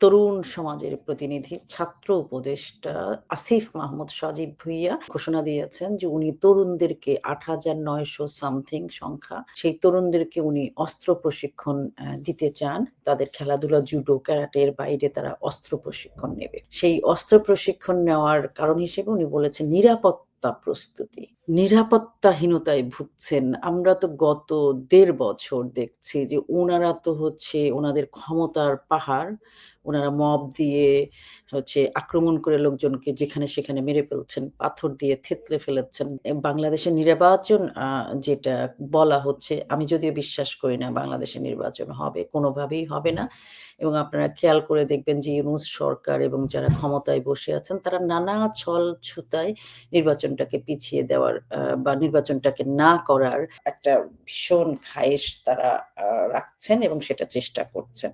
তরুণ সমাজের প্রতিনিধি, ছাত্র উপদেষ্টা আসিফ মাহমুদ সজীব ভুইয়া ঘোষণা দিয়েছেন যে উনি তরুণদেরকে আট হাজার নয়শো সামথিং সংখ্যা, সেই তরুণদেরকে উনি অস্ত্র প্রশিক্ষণ দিতে চান। তাদের খেলাধুলা, জুডো, ক্যারাটের বাইরে তারা অস্ত্র প্রশিক্ষণ নেবে। সেই অস্ত্র প্রশিক্ষণ নেওয়ার কারণ হিসেবে উনি বলেছেন নিরাপত্তা প্রস্তুতি। নিরাপত্তাহীনতায় ভুগছেন। আমরা তো গত দেড় বছর দেখছি যে ওনারা তো হচ্ছে ওনাদের ক্ষমতার পাহাড়, ওনারা মব দিয়ে হচ্ছে আক্রমণ করে লোকজনকে যেখানে সেখানে মেরে ফেলছেন, পাথর দিয়ে থেতলে ফেলেছেন। বাংলাদেশের নির্বাচন যেটা বলা হচ্ছে, আমি যদিও বিশ্বাস করি না বাংলাদেশের নির্বাচন হবে, কোনোভাবেই হবে না। এবং আপনারা খেয়াল করে দেখবেন যে ইউনুস সরকার এবং যারা ক্ষমতায় বসে আছেন, তারা নানা ছল ছুতায় নির্বাচনটাকে পিছিয়ে দেওয়ার বা নির্বাচনটাকে না করার একটা ভীষণ খায়েশ তারা রাখছেন এবং সেটা চেষ্টা করছেন।